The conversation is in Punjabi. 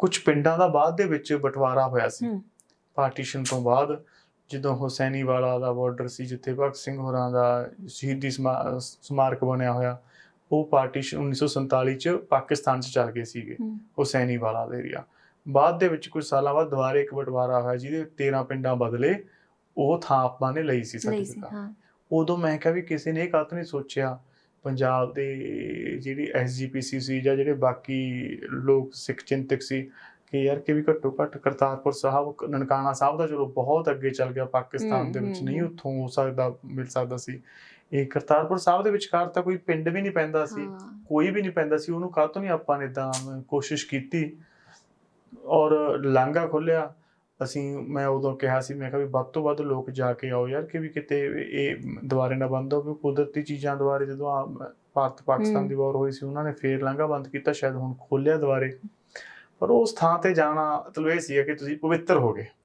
ਕੁਝ ਪਿੰਡਾਂ ਦਾ ਬਾਅਦ ਦੇ ਵਿੱਚ ਬਟਵਾਰਾ ਹੋਇਆ ਸੀ। ਪਾਰਟੀਸ਼ਨ ਤੋਂ ਬਾਅਦ ਜਦੋਂ ਹੁਸੈਨੀ ਵਾਲਾ ਦਾ ਬਾਰਡਰ ਸੀ ਜਿੱਥੇ ਭਗਤ ਸਿੰਘ ਹੋਰਾਂ ਦਾ ਸ਼ਹੀਦੀ ਸਮਾ- ਸਮਾਰਕ ਬਣਿਆ ਹੋਇਆ ਉਹ ਪਾਰਟੀਸ਼ਨ 1947 ਚ ਪਾਕਿਸਤਾਨ ਚ ਚੱਲ ਗਏ ਸੀਗੇ। ਹੁਸੈਨੀ ਵਾਲਾ ਦਾ ਏਰੀਆ ਬਾਅਦ ਦੇ ਵਿੱਚ ਕੁਝ ਸਾਲਾਂ ਬਾਅਦ ਦੁਬਾਰੇ ਇੱਕ ਬਟਵਾਰਾ ਹੋਇਆ ਜਿਹਦੇ 13 ਪਿੰਡਾਂ ਬਦਲੇ ਉਹ ਥਾਂ ਆਪਾਂ ਨੇ ਲਈ ਸੀ ਲਈ ਸਾਡੀ ਸੀ ਸਰਕਾਰ ਹਾਂ। ਉਦੋਂ ਮੈਂ ਕਿਹਾ ਵੀ ਕਿਸੇ ਨੇ ਇਹ ਕੱਤ ਨਹੀਂ ਸੋਚਿਆ। ਪੰਜਾਬ ਦੇ ਜਿਹੜੀ ਐਸਜੀਪੀਸੀ ਸੀ ਜਾਂ ਜਿਹੜੇ ਬਾਕੀ ਲੋਕ ਸਿੱਖ ਚਿੰਤਕ ਸੀ ਕਿ ਯਾਰ ਕਿ ਵੀ ਘੱਟੋ ਘੱਟ ਕਰਤਾਰਪੁਰ ਸਾਹਿਬ ਨਨਕਾਣਾ ਸਾਹਿਬ ਦਾ ਚਲੋ ਬਹੁਤ ਅੱਗੇ ਚੱਲ ਗਿਆ ਪਾਕਿਸਤਾਨ ਦੇ ਵਿੱਚ ਨਹੀਂ। ਉੱਥੋਂ ਹੋ ਸਕਦਾ ਮਿਲ ਸਕਦਾ ਸੀ। ਇਹ ਕਰਤਾਰਪੁਰ ਸਾਹਿਬ ਦੇ ਵਿਚਕਾਰ ਤਾਂ ਕੋਈ ਪਿੰਡ ਵੀ ਨਹੀਂ ਪੈਂਦਾ ਸੀ ਕੋਈ ਵੀ ਨਹੀਂ ਪੈਂਦਾ ਸੀ ਉਹਨੂੰ ਕਾਹਤੋਂ ਨਹੀਂ ਆਪਾਂ ਨੇ ਤਾਂ ਕੋਸ਼ਿਸ਼ ਕੀਤੀ ਔਰ ਲਾਂਘਾ ਖੋਲਿਆ ਅਸੀਂ ਮੈਂ ਉਦੋਂ ਕਿਹਾ ਸੀ ਮੈਂ ਕਿਹਾ ਵੀ ਵੱਧ ਤੋਂ ਵੱਧ ਲੋਕ ਜਾ ਕੇ ਆਓ ਯਾਰ ਕਿ ਵੀ ਕਿਤੇ ਇਹ ਦੁਬਾਰੇ ਨਾ ਬੰਦ ਹੋਵੇ ਕੁਦਰਤੀ ਚੀਜ਼ਾਂ ਦੁਬਾਰੇ ਜਦੋਂ ਆ ਭਾਰਤ ਪਾਕਿਸਤਾਨ। ਦੀ ਵਾਰ ਹੋਈ ਸੀ ਉਹਨਾਂ ਨੇ ਫੇਰ ਲਾਂਘਾ ਬੰਦ ਕੀਤਾ ਸ਼ਾਇਦ ਹੁਣ ਖੋਲਿਆ ਦੁਬਾਰੇ ਪਰ ਉਸ ਥਾਂ ਤੇ ਜਾਣਾ ਮਤਲਬ ਇਹ ਸੀ ਕਿ ਤੁਸੀਂ ਪਵਿੱਤਰ ਹੋ ਗਏ